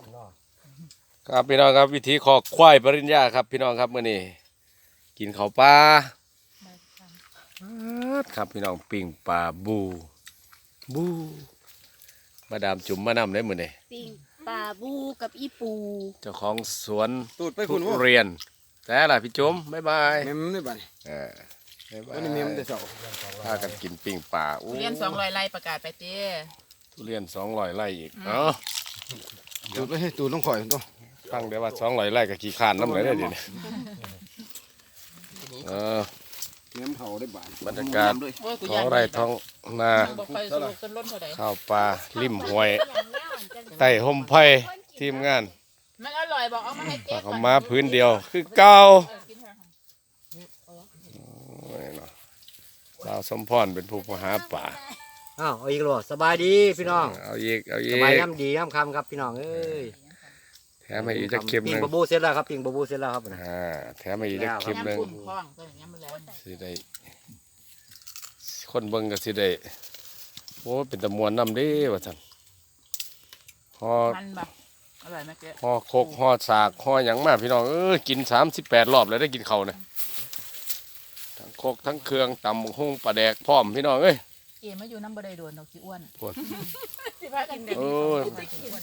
มเนาะครับพี่น้องครับวิธีขอควายปริญญาครับ พี่น้องครับมื้อนี้กินข้าวปลาครับพี่น้องปิ้งปลาบู บูมาดามจุ่มมานำได้มื้อนี้ปิงปลาบูกับอีปู เจ้าของสวนตูดไปทุคุณว่าเรียน แต่ล่ะพี่จุ๋มบ๊ายบายเมมนี่บัดเออบ๊ายบาอัยนนี้เมมแต่เสาพากันกินปิ้งปลาอู้เรียนสองร้อยไร่ประกาศไปเต้ทุเรียน200ไร่อีกเอ้า ตูดไปตูดต้องข่อยต้องฟังได้ว่า200ไร่ก็ขี้คร้านนำเลยเด้อเดี๋ยวนี้เออเมมเขาได้บาทบรรยากาศโอ้ยกูท้ยัองไร่ท้องนาบอกไปสรุปเป็นล้นเท่าไหร่ข้าวปลาริมห้วยไต่ห่มไผ่ทีมงานมันอร่อยบอกเอามาให้ปเจ๊ลาก่อขานมาพื้นเดียว คือเก่าเออกินเถอะโอ้ยเนาะสาวสมพรเป็นผู้มาหาป่า อ้าวเอาอีกแล้วบ่สบายดีพี่น้องเอาอีกเอาอีสกบายย่ำดีย่ำคำครับพี่น้องเอ้ยแถมให้อีกจะเข็มปิหงนึ่งบะบูเสร็จแล้วครับปิงบะบูเสร็จแล้วครับนะอ่าแถมให้อีกจะเข็มหนึ่งยำกุ้งคล้องตัวอย่างเงี้ยมันแล้วสิได้คนเบิ่งก็สิได้โอ้เป็นตะมวนน้ำเดีว่าท่านห่อมันแบบอร่อยไหมเจ๊ห่อโคกห่อสากห่อหยังมาพี่น้องเออกินสามสิบแปดรอบเลยได้กินเขาวเนี่ยทั้งโคกทั้งเครื่องตำบักหุ่งปลาแดกพร้อมพี่น้องเอ้ย เจ๊มาอยู่น้ำบไดโดนดอกขี้อ้วนอ้วนสิพากันเด็กโอ้ย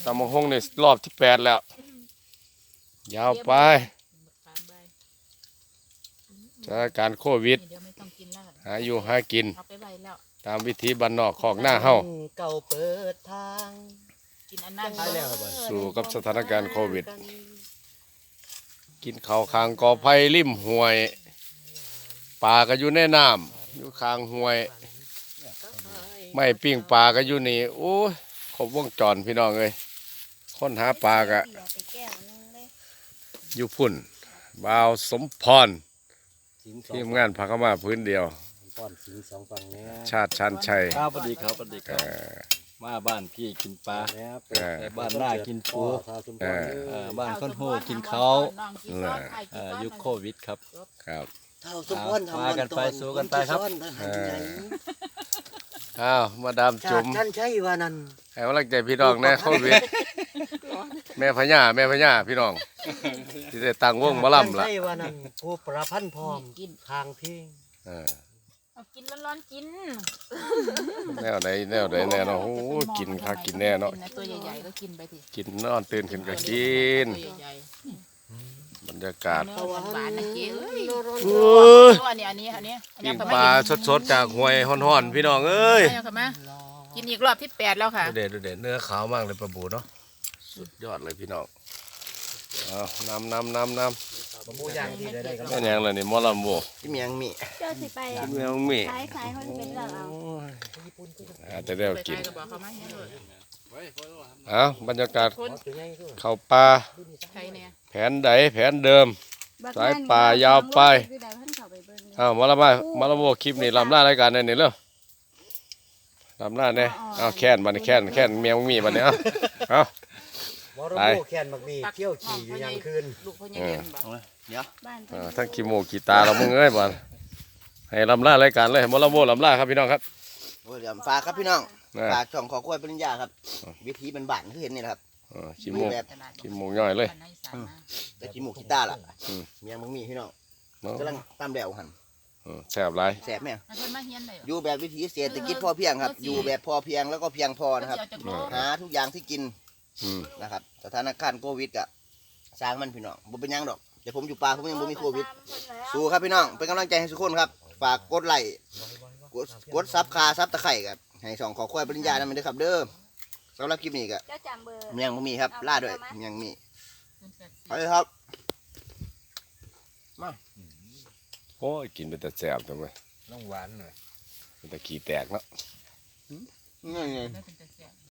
ตำบักหุ่งนี่รอบที่แปดแล้ว ยาวไปสถานการณ์โควิด เดี๋ยวไม่ต้องกินแล้วหาอยู่หากิน เอาไปไว้แล้ว ตามวิธีบ้านนอกของหน้าเฮาเก่าเปิดทางกินอันนั้นใช่แล้วครับสู่กับสถานการณ์โควิด กินข้าวคางกอไผ่ริมห้วยปลาก็อยู่ในน้ำอยู่คางห้วย ไม่ปิ้งปลาก็อยู่นี่โอ้ยครบวงจรพี่น้องเอ้ยคนหาปลากะอยู่พุ่นบ่าวสมพรสิงสองทีมงานพาเข้ามาพื้นเดียวป้อนสิงสองฝั่งเนี้ยชาติชันชัยครับสวัสดีครับสวัสดีคเอรับอมาบ้านพี่กินปลาแล้วเออแต่บ้านหน้ากินปูข้าวสมเอบูรอณ์เอ่อบ้านค้นโหกินเขาเออเอ่อยุคโควิดครับครับเท่าสมพรทำมากันไปสู้กันไปครับเอออ้าวมาดามจาจุ๋กมท่านใช่ว่านั้นให้กำลังใจพี่น้องแน่โควิดแม่พญาแม่พญาพี่น้องที่ได้ตั้งวงหมาล่ำละท่านใช่ว่านั้นผู้ประพันธ์พร้อมทางเพลงเออเอากินร้อนๆกินแนวไหนแนวไหนแน่เนาะโอ้โหกินคักกินแน่เนาะตัวใหญ่ๆก็กินไปสิกินนอนตื่นขึ้นก็กินตัวใหญ่บ รรยากาศๆเนื้อหวานๆนะเจ๊เอ้ยโอ้ยอันนี้อันนี้อันนี้อันนี้ปิ้งเอปลาสดๆจากห้วยฮ้อนๆพี่น้องเอ้ยเอาเข้ามากินอีกรอบที่แปดแล้วค่ะดูเด็ดดูเด็ดเนื้อขาวมากเลยปลาบูเนาะสุดยอดเลยพี่น้องเอาน้ำน้ำน้ำน้บะบูย่างที่ได้ได้กันำแม่นยังเลยนี่หมอลำบูที่เมียงมีเจ้าสิไปเมืองมีขายขายคนเป็นเราเอาหาแต่เดียวไปกินใส่กระบอก เขามาให้เลยเอาบรรยากาศคนตัวใหญ่ด้วยเข้าป่าใครเนี่ยแผนใดแผนเดิม สายป่ายาวไปอ้าวมาละมามาละโบคลิปนี้ลำหน้ารายการในนี่เร็วลำหน้าเนี่ยเอาแค้นบัดนแค้นแค้นเมียมึงมีบัดนี้เอาเอาวอร์ไปโบแคนบักมีเที่ยวขี่อยู่ยังคืนลูกพ่อใหญ่เด่นบอกบ้านเออทั้งขี้โมกขี้ตาเรามึงเอ้ยบัดให้ลำหน้ารายการเลยมาละโบลำหน้าครับพี่น้องครับโอ้ยเดี๋ยวฝากครับพี่น้อง นะฝากช่องขอคุยปริญญาครับ วิธีเป็นบ้านคือเห็นนี่แหละครับเออขี้โมกแบบขี้โมกย่อยเลยบ้านในอีสานมาแต่ขี้หมูกขี้ตาล่ะอืม เมียงมึงมีพี่น้องเนาะกำลังตามแดวหันเออแซ่บหลายแสบไหมมาเพิ่นมาเฮียนได้เหรออยู่แบบวิถีเศรษฐกิจพอเพียงครับ อยู่แบบพอเพียงแล้วก็เพียงพอนะครับเดี๋ยวจะโกรธหาทุกอย่างที่กินอืมนะครับ สถานการณ์โควิดกะสร้างมันพี่น้องบ่เป็นหยังดอกแต่ผมอยู่ป่าผมยังบ่มีโควิด สู้ครับพี่น้อง เป็นกำลังใจให้ทุกคนครับ ฝากกดไลค์กดกดซับคาซับตะไคร่ครับ ให้สองขอควายปริญญานั่นเด้อครับเด้อสำหรับคลิปนี้ก็เจ้าจำเบอร์ ยังบ่มีครับ ล่าด้วยยังมีเพิ่นแปดสิบไปเลยครับ โอ้ยกินเป็นแต่แซ่บจังเลยน้องหวานหน่อยเป็นแต่ขี้แตกเนาะ นี่ไงได้เป็นแต่แสน